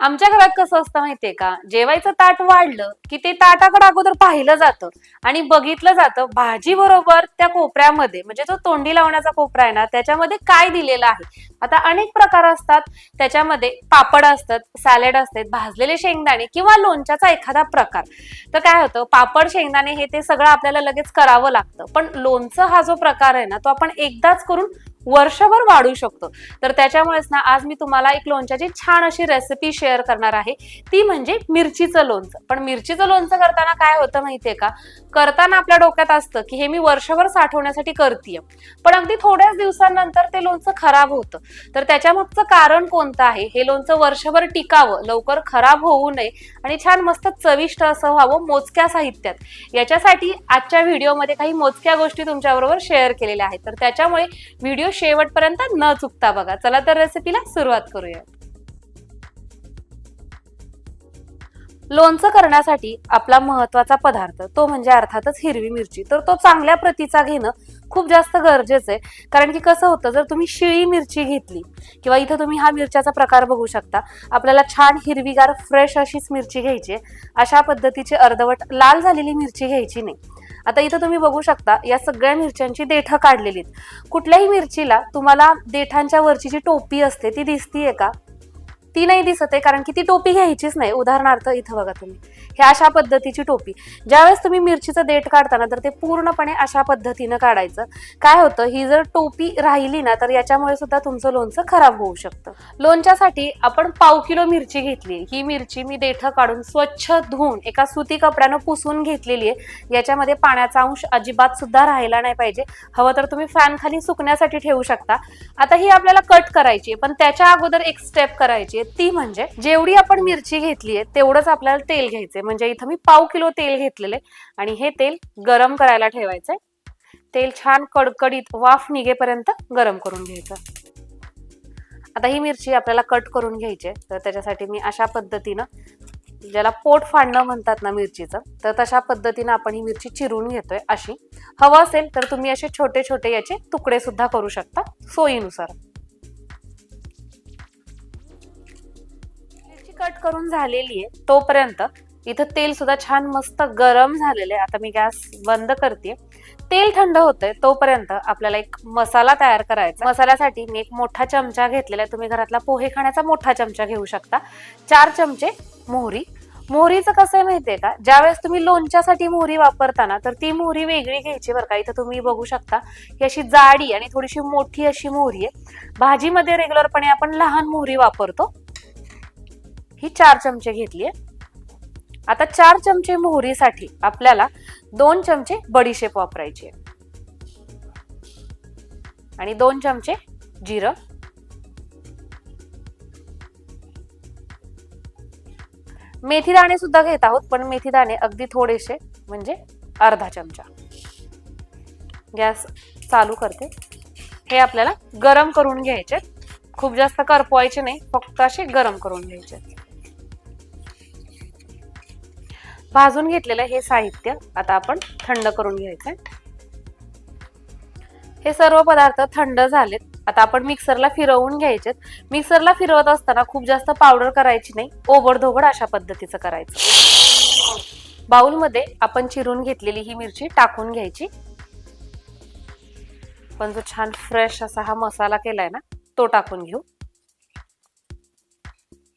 आमच्या घरात कसं असतं माहितीये का? जेवायचं ताट वाढलं की ते ताटाकडे अगोदर पाहिलं जातं आणि बघितलं जातं भाजी बरोबर त्या कोपऱ्यामध्ये म्हणजे जो तोंडी लावण्याचा कोपरा आहे ना त्याच्यामध्ये काय दिलेलं आहे? आता अनेक प्रकार असतात. त्याच्यामध्ये पापड असतात सॅलेड असतात भाजलेले शेंगदाणे किंवा लोणच्याचा एखादा प्रकार. तर काय होतं पापड शेंगदाणे हे ते सगळं आपल्याला लगेच करावं लागतं. पण लोणचं हा जो प्रकार आहे ना तो आपण एकदाच करून वर्षभर वाढू शकतो. तर त्याच्यामुळेच ना आज मी तुम्हाला एक लोणच्याची छान अशी रेसिपी शेअर करणार आहे. ती म्हणजे मिरचीचं लोणचं. पण मिरचीचं लोणचं करताना काय होतं माहितीये का? करताना आपल्या डोक्यात असतं की हे मी वर्षभर साठवण्यासाठी करते पण अगदी थोड्याच दिवसांनंतर ते लोणचं खराब होतं. तर त्याच्यामागचं कारण कोणतं आहे? हे लोणचं वर्षभर टिकावं लवकर खराब होऊ नये आणि छान मस्त चविष्ट असं व्हावं मोजक्या साहित्यात. याच्यासाठी आजच्या व्हिडिओमध्ये काही मोजक्या गोष्टी तुमच्याबरोबर शेअर केलेल्या आहेत. तर त्याच्यामुळे व्हिडिओ शेवटपर्यंत न चुकता बघा. चला तर रेसिपीला सुरुवात करूया. लोणचं करण्यासाठी आपला महत्त्वाचा पदार्थ तो म्हणजे अर्थातच हिरवी मिरची. तर तो चांगल्या प्रतीचा घेणं खूप जास्त गरजेचं आहे. कारण की कसं होतं जर तुम्ही शिळी मिरची घेतली किंवा इथं तुम्ही हा मिरच्याचा प्रकार बघू शकता आपल्याला छान हिरवीगार फ्रेश अशीच मिरची घ्यायची अशा पद्धतीची अर्धवट लाल झालेली मिरची घ्यायची नाही. आता इथं तुम्ही बघू शकता या सगळ्या मिरच्यांची देठं काढलेली आहेत. कुठल्याही मिरचीला तुम्हाला देठांच्या वरची जी टोपी असते ती दिसतीये का? ती नाही दिसत आहे कारण की ती टोपी घ्यायचीच नाही. उदाहरणार्थ इथं बघा तुम्ही. हे अशा पद्धतीची टोपी. ज्यावेळेस तुम्ही मिरचीचं देठ काढताना तर ते पूर्णपणे अशा पद्धतीनं काढायचं. काय होतं? ही जर टोपी राहिली ना तर याच्यामुळे सुद्धा तुमचं लोणचं खराब होऊ शकतं. लोणच्यासाठी आपण पाव किलो मिरची घेतली ही मिरची मी देठ काढून स्वच्छ धुवून एका सुती कपड्यानं पुसून घेतलेली आहे. याच्यामध्ये पाण्याचा अंश अजिबात सुद्धा राहिला नाही पाहिजे. हवं तर तुम्ही फॅन खाली सुकण्यासाठी ठेवू शकता. आता ही आपल्याला कट करायची आहे पण त्याच्या अगोदर एक स्टेप करायची आहे ती म्हणजे जेवढी आपण मिरची घेतली आहे तेवढंच आपल्याला तेल घ्यायचंय. म्हणजे इथं मी पाव किलो तेल घेतलेले आणि हे तेल गरम करायला ठेवायचंय. तेल छान कडकडीत वाफ निघेपर्यंत गरम करून घ्यायचं. आता ही मिरची आपल्याला कट करून घ्यायची आहे. तर त्याच्यासाठी मी अशा पद्धतीनं ज्याला पोट फाडणं म्हणतात ना मिरचीचं तर तशा पद्धतीनं आपण ही मिरची चिरून घेतोय अशी. हवं असेल तर तुम्ही असे छोटे छोटे याचे तुकडे सुद्धा करू शकता सोयीनुसार. कट करून झालेली आहे तोपर्यंत इथं तेल सुद्धा छान मस्त गरम झालेलं आहे. आता मी गॅस बंद करते तेल थंड होतंय तोपर्यंत आपल्याला एक मसाला तयार करायचा मसाल्यासाठी मी एक मोठा चमचा घेतलेला आहे. तुम्ही घरातला पोहे खाण्याचा मोठा चमचा घेऊ शकता. चार चमचे मोहरी. मोहरीचं कसं आहे माहितीये का? ज्यावेळेस तुम्ही लोणच्यासाठी मोहरी वापरताना तर ती मोहरी वेगळी घ्यायची बरं का. इथं तुम्ही बघू शकता ही अशी जाडी आणि थोडीशी मोठी अशी मोहरी आहे. भाजीमध्ये रेग्युलरपणे आपण लहान मोहरी वापरतो. ही चार चमचे घेतली आहे. आता चार चमचे मोहरीसाठी आपल्याला दोन चमचे बडीशेप वापरायची आहे. आणि दोन चमचे जिरं. मेथी दाणे सुद्धा घेत आहोत पण मेथी दाणे अगदी थोडेसे म्हणजे अर्धा चमचा. गॅस चालू करते. हे आपल्याला गरम करून घ्यायचे खूप जास्त करपवायचे नाही फक्त असे गरम करून घ्यायचे भाजून घेतलेलं हे साहित्य आता आपण थंड करून घ्यायचंय. हे सर्व पदार्थ थंड झालेत. आता आपण मिक्सरला फिरवून घ्यायचे मिक्सरला फिरवत असताना खूप जास्त पावडर करायची नाही. ओबडधोबड अशा पद्धतीचं करायचं. बाउलमध्ये आपण चिरून घेतलेली ही मिरची टाकून घ्यायची. पण जो छान फ्रेश असा हा मसाला केलाय ना तो टाकून घेऊ.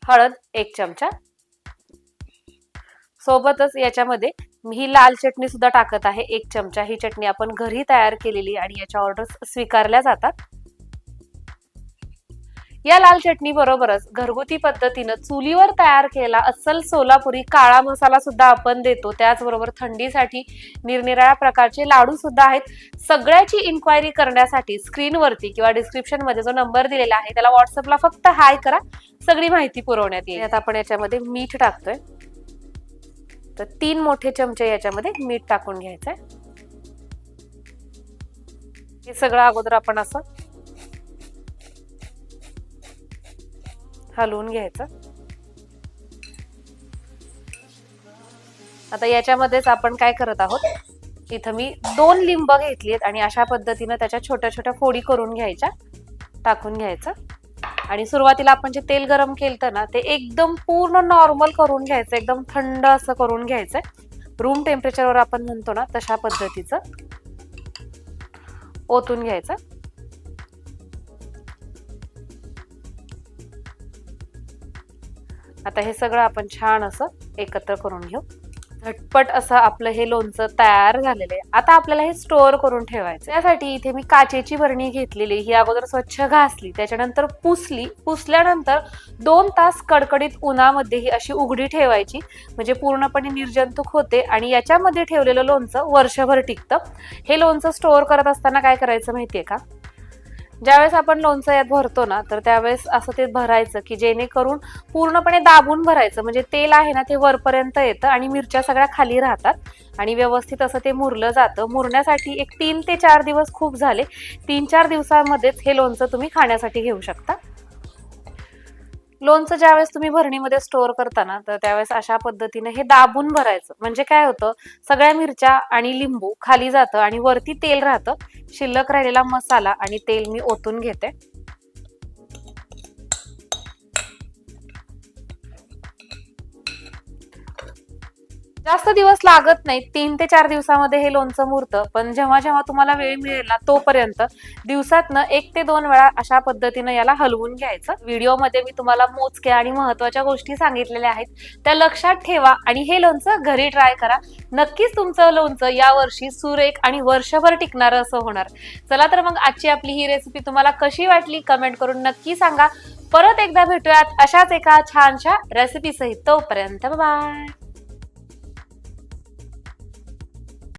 हळद एक चमचा. सोबतच याच्यामध्ये मी ही लाल चटणी सुद्धा टाकत आहे. एक चमचा ही चटणी आपण घरी तयार केलेली आणि याच्या ऑर्डर्स स्वीकारल्या जातात. या लाल चटणी बरोबरच घरगुती पद्धतीनं चुलीवर तयार केला अस्सल सोलापुरी काळा मसाला सुद्धा आपण देतो. त्याचबरोबर थंडीसाठी निरनिराळ्या प्रकारचे लाडू सुद्धा आहेत. सगळ्याची इन्क्वायरी करण्यासाठी स्क्रीनवरती किंवा डिस्क्रिप्शनमध्ये जो नंबर दिलेला आहे त्याला व्हॉट्सअपला फक्त हाय करा. सगळी माहिती पुरवण्यात येईल. आता आपण याच्यामध्ये मीठ टाकतोय. तर तीन मोठे चमचे याच्यामध्ये मीठ टाकून घ्यायचं आहे हे सगळं अगोदर आपण असं हलवून घ्यायचं. आता याच्यामध्येच आपण काय करत आहोत? इथं मी दोन लिंब घेतली आहेत आणि अशा पद्धतीनं त्याच्या छोट्या छोट्या फोडी करून घ्यायच्या टाकून घ्यायचं. आणि सुरुवातीला आपण जे तेल गरम केलं ना ते एकदम पूर्ण नॉर्मल करून घ्यायचं एकदम थंड असं करून घ्यायचंय रूम टेम्परेचरवर आपण म्हणतो ना तशा पद्धतीचं ओतून घ्यायचं. आता हे सगळं आपण छान असं एकत्र करून घेऊ. झटपट असं आपलं हे लोणचं तयार झालेलं आहे. आता आपल्याला हे स्टोअर करून ठेवायचं त्यासाठी इथे मी काचेची बरणी घेतलेली ही अगोदर स्वच्छ घासली त्याच्यानंतर पुसली. पुसल्यानंतर दोन तास कडकडीत उन्हामध्ये ही अशी उघडी ठेवायची. म्हणजे पूर्णपणे निर्जंतुक होते आणि याच्यामध्ये ठेवलेलं लोणचं वर्षभर टिकतं. हे लोणचं स्टोअर करत असताना काय करायचं माहितीये का? ज्यावेळेस आपण लोणचं यात भरतो ना तर त्यावेळेस असं ते भरायचं की जेणेकरून पूर्णपणे दाबून भरायचं. म्हणजे तेल आहे ना ते वरपर्यंत येतं आणि मिरच्या सगळ्या खाली राहतात. आणि व्यवस्थित असं ते मुरलं जातं. मुरण्यासाठी एक तीन ते चार दिवस खूप झाले. तीन चार दिवसामध्येच हे लोणचं तुम्ही खाण्यासाठी घेऊ शकता. लोणचं ज्यावेळेस तुम्ही भरणीमध्ये स्टोअर करताना तर त्यावेळेस अशा पद्धतीने हे दाबून भरायचं. म्हणजे काय होतं सगळ्या मिरच्या आणि लिंबू खाली जातं आणि वरती तेल राहतं. शिल्लक राहिलेला मसाला आणि तेल मी ओतून घेते. जास्त दिवस लागत नाही. तीन ते चार दिवसामध्ये हे लोणचं मुरतं. पण जेव्हा जेव्हा तुम्हाला वेळ मिळेल ना तोपर्यंत दिवसातनं एक ते दोन वेळा अशा पद्धतीनं याला हलवून घ्यायचं. व्हिडिओमध्ये मी तुम्हाला मोजक्या आणि महत्त्वाच्या गोष्टी सांगितलेल्या आहेत. त्या लक्षात ठेवा आणि हे लोणचं घरी ट्राय करा. नक्कीच तुमचं लोणचं यावर्षी सुरेख आणि वर्षभर टिकणारं असं होणार. चला तर मग आजची आपली ही रेसिपी तुम्हाला कशी वाटली कमेंट करून नक्की सांगा. परत एकदा भेटूयात अशाच एका छानशा रेसिपी सहित. तोपर्यंत बाय